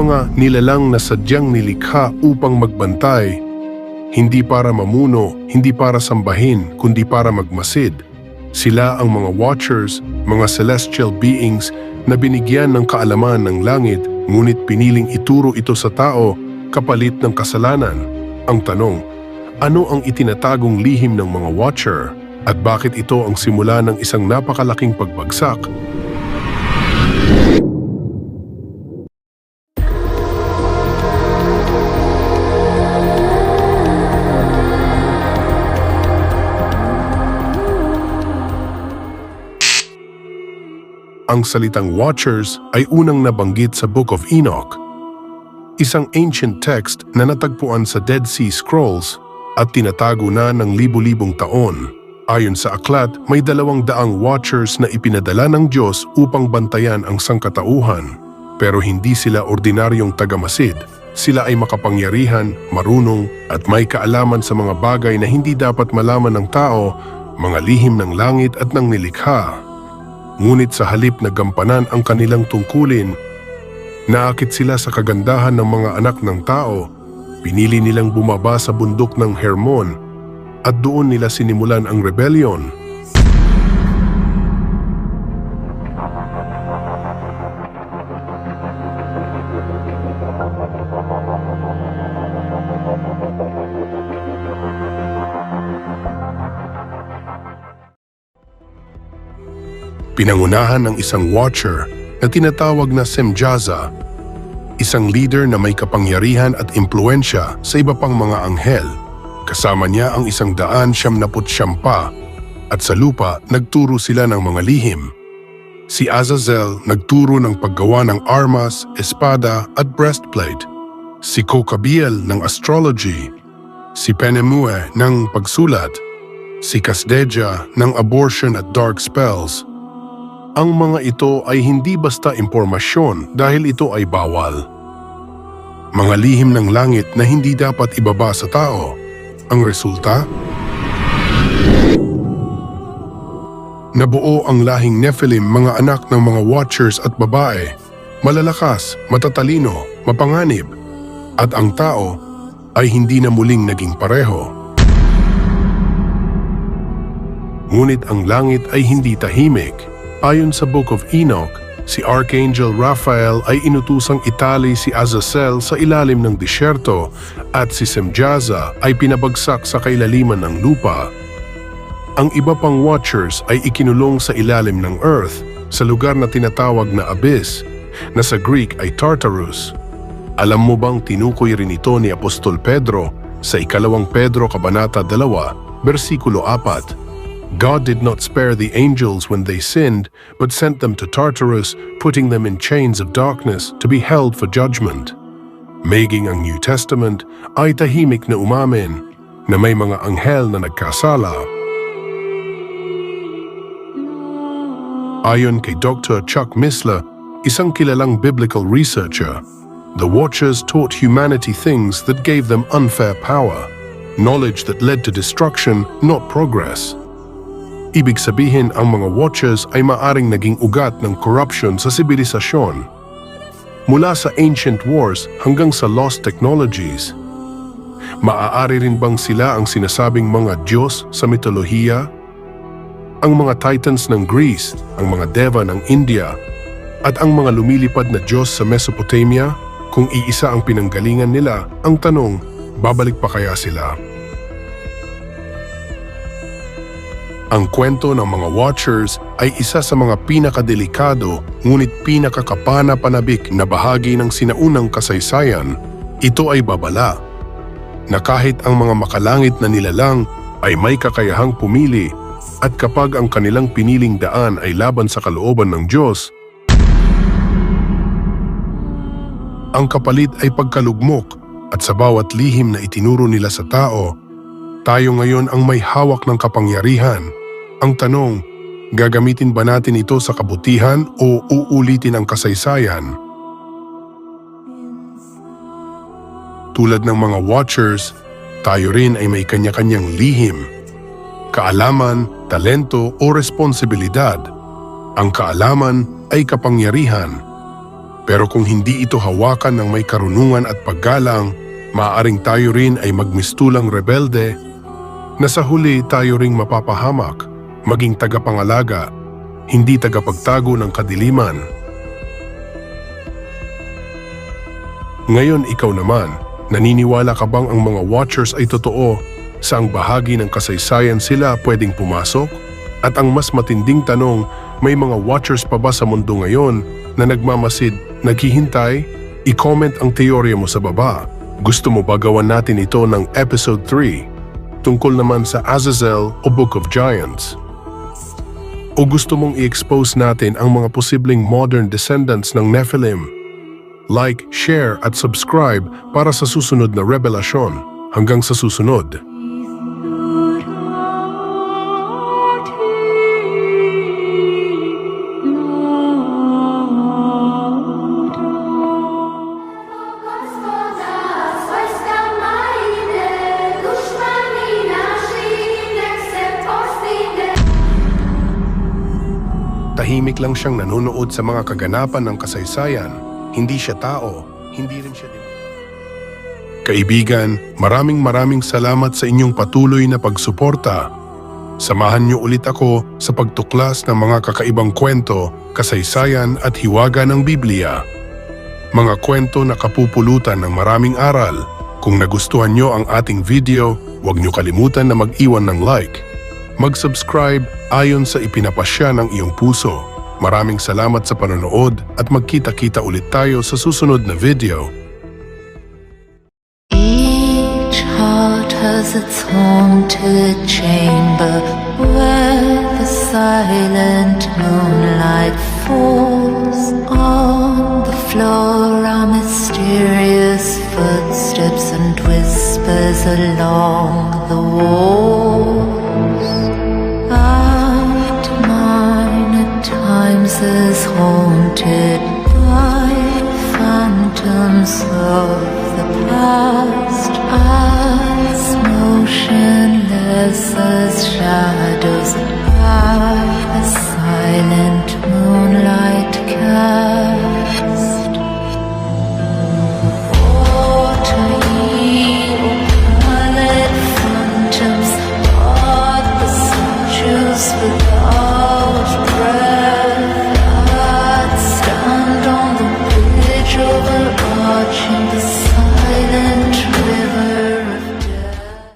mga nilalang na sadyang nilikha upang magbantay, hindi para mamuno, hindi para sambahin, kundi para magmasid. Sila ang mga watchers, mga celestial beings na binigyan ng kaalaman ng langit, ngunit piniling ituro ito sa tao kapalit ng kasalanan. Ang tanong, ano ang itinatagong lihim ng mga watcher? At bakit ito ang simula ng isang napakalaking pagbagsak Ang salitang watchers ay unang nabanggit sa Book of Enoch, isang ancient text na natagpuan sa Dead Sea Scrolls at tinatago na ng libu-libong taon. Ayon sa aklat, may dalawang daang watchers na ipinadala ng Diyos upang bantayan ang sangkatauhan. Pero hindi sila ordinaryong tagamasid. Sila ay makapangyarihan, marunong, at may kaalaman sa mga bagay na hindi dapat malaman ng tao, mga lihim ng langit at ng nilikha. Ngunit sa halip na gampanan ang kanilang tungkulin, naakit sila sa kagandahan ng mga anak ng tao, pinili nilang bumaba sa bundok ng Hermon at doon nila sinimulan ang rebellion. Pinangunahan ng isang watcher na tinatawag na Semjaza, isang leader na may kapangyarihan at impluensya sa iba pang mga anghel. Kasama niya ang isang daan siyam naput siyampa at sa lupa nagturo sila ng mga lihim. Si Azazel nagturo ng paggawa ng armas, espada at breastplate. Si Kokabiel ng astrology. Si Penemue ng pagsulat. Si Kasdeja ng abortion at dark spells. Ang mga ito ay hindi basta impormasyon dahil ito ay bawal. Mga lihim ng langit na hindi dapat ibaba sa tao. Ang resulta? Nabuo ang lahing Nephilim mga anak ng mga watchers at babae. Malalakas, matatalino, mapanganib. At ang tao ay hindi na muling naging pareho. Ngunit ang langit ay hindi tahimik. Ayon sa Book of Enoch, si Archangel Raphael ay inutusang itali si Azazel sa ilalim ng disyerto at si Semjaza ay pinabagsak sa kailaliman ng lupa. Ang iba pang watchers ay ikinulong sa ilalim ng earth sa lugar na tinatawag na abyss na sa Greek ay Tartarus. Alam mo bang tinukoy rin ito ni Apostol Pedro sa ikalawang Pedro Kabanata 2, versikulo 4. God did not spare the angels when they sinned, but sent them to Tartarus, putting them in chains of darkness to be held for judgment. Maging ang New Testament ay tahimik na umamin na may mga anghel na nagkasala. Ayon kay Dr. Chuck Missler, isang kilalang biblical researcher, the Watchers taught humanity things that gave them unfair power, knowledge that led to destruction, not progress. Ibig sabihin ang mga Watchers ay maaring naging ugat ng corruption sa sibilisasyon. Mula sa ancient wars hanggang sa lost technologies. Maaari rin bang sila ang sinasabing mga Diyos sa mitolohiya? Ang mga titans ng Greece, ang mga deva ng India, at ang mga lumilipad na Diyos sa Mesopotamia? Kung iisa ang pinanggalingan nila, ang tanong, babalik pa kaya sila? Ang kwento ng mga Watchers ay isa sa mga pinakadelikado ngunit pinakakapana-panabik na bahagi ng sinaunang kasaysayan. Ito ay babala na kahit ang mga makalangit na nilalang ay may kakayahang pumili at kapag ang kanilang piniling daan ay laban sa kalooban ng Diyos, ang kapalit ay pagkalugmok at sa bawat lihim na itinuro nila sa tao, tayo ngayon ang may hawak ng kapangyarihan. Ang tanong, gagamitin ba natin ito sa kabutihan o uulitin ang kasaysayan? Tulad ng mga watchers, tayo rin ay may kanya-kanyang lihim, kaalaman, talento o responsibilidad. Ang kaalaman ay kapangyarihan, Pero kung hindi ito hawakan ng may karunungan at paggalang, maaaring tayo rin ay magmistulang rebelde na sa huli tayo ring mapapahamak, maging tagapangalaga, hindi tagapagtago ng kadiliman. Ngayon ikaw naman, naniniwala ka bang ang mga watchers ay totoo? Saang bahagi ng kasaysayan sila pwedeng pumasok? At ang mas matinding tanong, may mga watchers pa ba sa mundo ngayon na nagmamasid, naghihintay? I-comment ang teorya mo sa baba. Gusto mo ba gawan natin ito ng episode 3? Tungkol naman sa Azazel o Book of Giants? O gusto mong i-expose natin ang mga posibleng modern descendants ng Nephilim? Like, share at subscribe para sa susunod na revelasyon. Hanggang sa susunod. Tahimik lang siyang nanonood sa mga kaganapan ng kasaysayan. Hindi siya tao, hindi rin siya din. Kaibigan, maraming maraming salamat sa inyong patuloy na pagsuporta. Samahan niyo ulit ako sa pagtuklas ng mga kakaibang kwento, kasaysayan at hiwaga ng Biblia. Mga kwento na kapupulutan ng maraming aral. Kung nagustuhan niyo ang ating video, huwag niyo kalimutan na mag-iwan ng like. Mag-subscribe ayon sa ipinapasya ng iyong puso. Maraming salamat sa panonood at magkita-kita ulit tayo sa susunod na video. Each heart has its haunted chamber where the silent moonlight falls. On the floor are mysterious footsteps and whispers along the walls. and